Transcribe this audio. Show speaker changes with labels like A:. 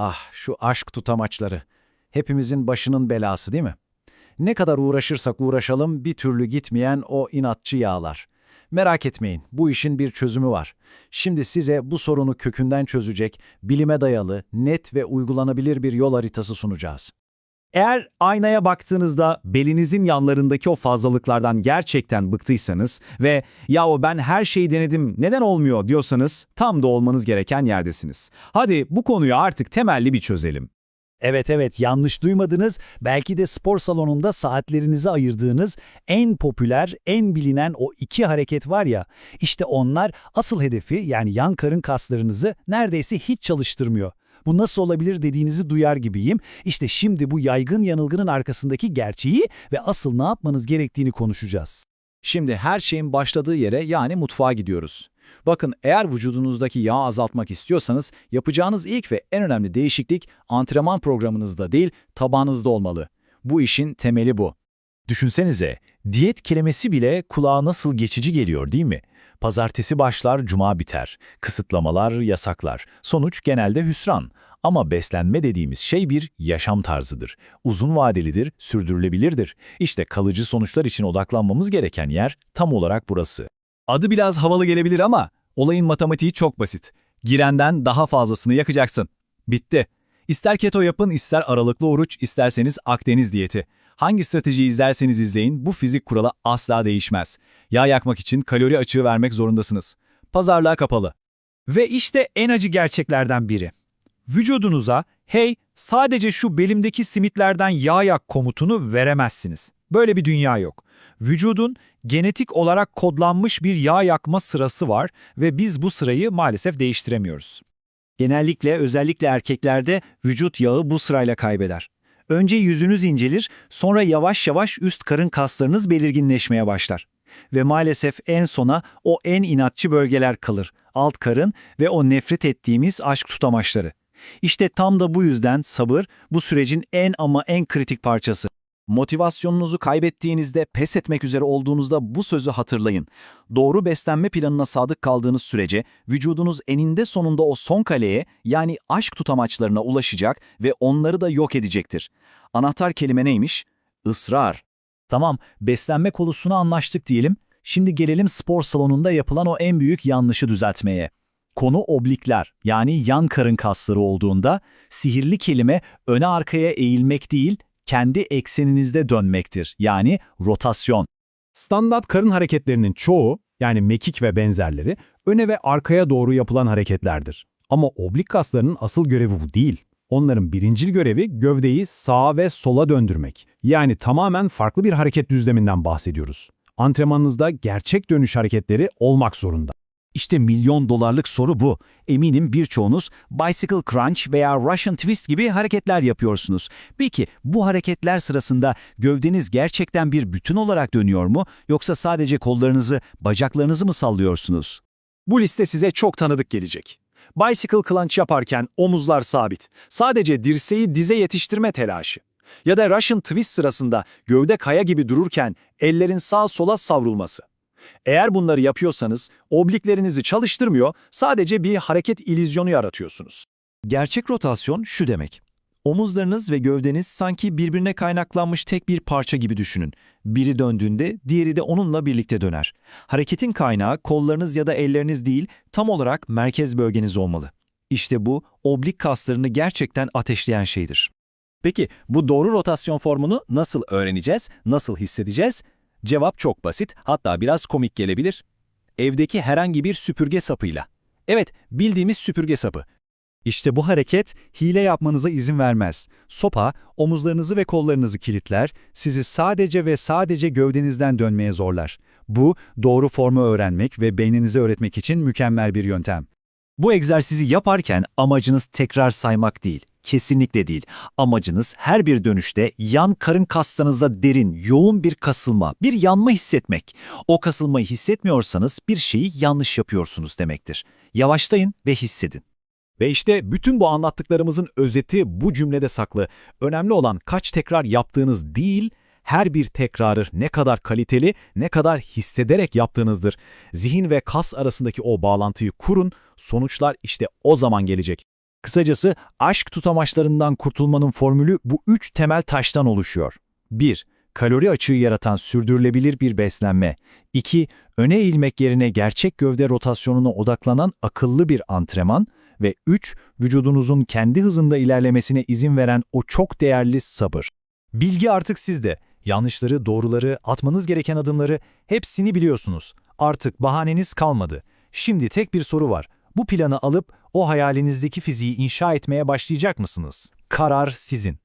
A: Ah şu aşk tutamaçları. Hepimizin başının belası değil mi? Ne kadar uğraşırsak uğraşalım bir türlü gitmeyen o inatçı yağlar. Merak etmeyin bu işin bir çözümü var. Şimdi size bu sorunu kökünden çözecek, bilime dayalı, net ve uygulanabilir bir yol haritası sunacağız.
B: Eğer aynaya baktığınızda belinizin yanlarındaki o fazlalıklardan gerçekten bıktıysanız ve yahu ben her şeyi denedim neden olmuyor diyorsanız tam da olmanız gereken yerdesiniz. Hadi bu konuyu artık temelli bir çözelim.
C: Evet evet yanlış duymadınız. Belki de spor salonunda saatlerinizi ayırdığınız en popüler, en bilinen o iki hareket var ya. İşte onlar asıl hedefi yani yan karın kaslarınızı neredeyse hiç çalıştırmıyor. Bu nasıl olabilir dediğinizi duyar gibiyim. İşte şimdi bu yaygın yanılgının arkasındaki gerçeği ve asıl ne yapmanız gerektiğini konuşacağız.
A: Şimdi her şeyin başladığı yere yani mutfağa gidiyoruz. Bakın eğer vücudunuzdaki yağ azaltmak istiyorsanız yapacağınız ilk ve en önemli değişiklik antrenman programınızda değil tabağınızda olmalı. Bu işin temeli bu.
D: Düşünsenize, diyet kelimesi bile kulağa nasıl geçici geliyor değil mi? Pazartesi başlar, cuma biter. Kısıtlamalar, yasaklar. Sonuç genelde hüsran. Ama beslenme dediğimiz şey bir yaşam tarzıdır. Uzun vadelidir, sürdürülebilirdir. İşte kalıcı sonuçlar için odaklanmamız gereken yer tam olarak burası.
B: Adı biraz havalı gelebilir ama olayın matematiği çok basit. Girenden daha fazlasını yakacaksın. Bitti. İster keto yapın, ister aralıklı oruç, isterseniz Akdeniz diyeti. Hangi stratejiyi izlerseniz izleyin bu fizik kuralı asla değişmez. Yağ yakmak için kalori açığı vermek zorundasınız. Pazarlığa kapalı. Ve işte en acı gerçeklerden biri. Vücudunuza hey sadece şu belimdeki simitlerden yağ yak komutunu veremezsiniz. Böyle bir dünya yok. Vücudun genetik olarak kodlanmış bir yağ yakma sırası var ve biz bu sırayı maalesef değiştiremiyoruz.
C: Genellikle özellikle erkeklerde vücut yağı bu sırayla kaybeder. Önce yüzünüz incelir, sonra yavaş yavaş üst karın kaslarınız belirginleşmeye başlar. Ve maalesef en sona o en inatçı bölgeler kalır. Alt karın ve o nefret ettiğimiz aşk tutamaçları. İşte tam da bu yüzden sabır bu sürecin en ama en kritik parçası.
A: Motivasyonunuzu kaybettiğinizde, pes etmek üzere olduğunuzda bu sözü hatırlayın. Doğru beslenme planına sadık kaldığınız sürece vücudunuz eninde sonunda o son kaleye yani aşk tutamaçlarına ulaşacak ve onları da yok edecektir. Anahtar kelime neymiş? Israr.
C: Tamam, beslenme konusunu anlaştık diyelim. Şimdi gelelim spor salonunda yapılan o en büyük yanlışı düzeltmeye. Konu oblikler yani yan karın kasları olduğunda sihirli kelime öne arkaya eğilmek değil, kendi ekseninizde dönmektir. Yani rotasyon.
B: Standart karın hareketlerinin çoğu, yani mekik ve benzerleri, öne ve arkaya doğru yapılan hareketlerdir. Ama oblik kaslarının asıl görevi bu değil. Onların birincil görevi gövdeyi sağa ve sola döndürmek. Yani tamamen farklı bir hareket düzleminden bahsediyoruz. Antrenmanınızda gerçek dönüş hareketleri olmak zorunda.
C: İşte milyon dolarlık soru bu. Eminim birçoğunuz bicycle crunch veya Russian twist gibi hareketler yapıyorsunuz. Peki bu hareketler sırasında gövdeniz gerçekten bir bütün olarak dönüyor mu yoksa sadece kollarınızı, bacaklarınızı mı sallıyorsunuz?
B: Bu liste size çok tanıdık gelecek. Bicycle clunge yaparken omuzlar sabit. Sadece dirseği dize yetiştirme telaşı. Ya da Russian twist sırasında gövde kaya gibi dururken ellerin sağa sola savrulması. Eğer bunları yapıyorsanız obliklerinizi çalıştırmıyor, sadece bir hareket illüzyonu yaratıyorsunuz.
C: Gerçek rotasyon şu demek. Omuzlarınız ve gövdeniz sanki birbirine kaynaklanmış tek bir parça gibi düşünün. Biri döndüğünde diğeri de onunla birlikte döner. Hareketin kaynağı kollarınız ya da elleriniz değil, tam olarak merkez bölgeniz olmalı. İşte bu, oblik kaslarını gerçekten ateşleyen şeydir.
B: Peki bu doğru rotasyon formunu nasıl öğreneceğiz, nasıl hissedeceğiz? Cevap çok basit, hatta biraz komik gelebilir. Evdeki herhangi bir süpürge sapıyla. Evet, bildiğimiz süpürge sapı.
C: İşte bu hareket hile yapmanıza izin vermez. Sopa, omuzlarınızı ve kollarınızı kilitler, sizi sadece ve sadece gövdenizden dönmeye zorlar. Bu, doğru formu öğrenmek ve beyninize öğretmek için mükemmel bir yöntem.
D: Bu egzersizi yaparken amacınız tekrar saymak değil. Kesinlikle değil. Amacınız her bir dönüşte yan karın kaslarınızda derin, yoğun bir kasılma, bir yanma hissetmek. O kasılmayı hissetmiyorsanız bir şeyi yanlış yapıyorsunuz demektir. Yavaşlayın ve hissedin.
B: Ve işte bütün bu anlattıklarımızın özeti bu cümlede saklı. Önemli olan kaç tekrar yaptığınız değil, her bir tekrarı ne kadar kaliteli, ne kadar hissederek yaptığınızdır. Zihin ve kas arasındaki o bağlantıyı kurun, sonuçlar işte o zaman gelecek.
D: Kısacası aşk tutamaçlarından kurtulmanın formülü bu üç temel taştan oluşuyor. 1. Kalori açığı yaratan sürdürülebilir bir beslenme. 2. Öne eğilmek yerine gerçek gövde rotasyonuna odaklanan akıllı bir antrenman. Ve 3. Vücudunuzun kendi hızında ilerlemesine izin veren o çok değerli sabır. Bilgi artık sizde. Yanlışları, doğruları, atmanız gereken adımları hepsini biliyorsunuz. Artık bahaneniz kalmadı. Şimdi tek bir soru var. Bu planı alıp o hayalinizdeki fiziği inşa etmeye başlayacak mısınız? Karar sizin.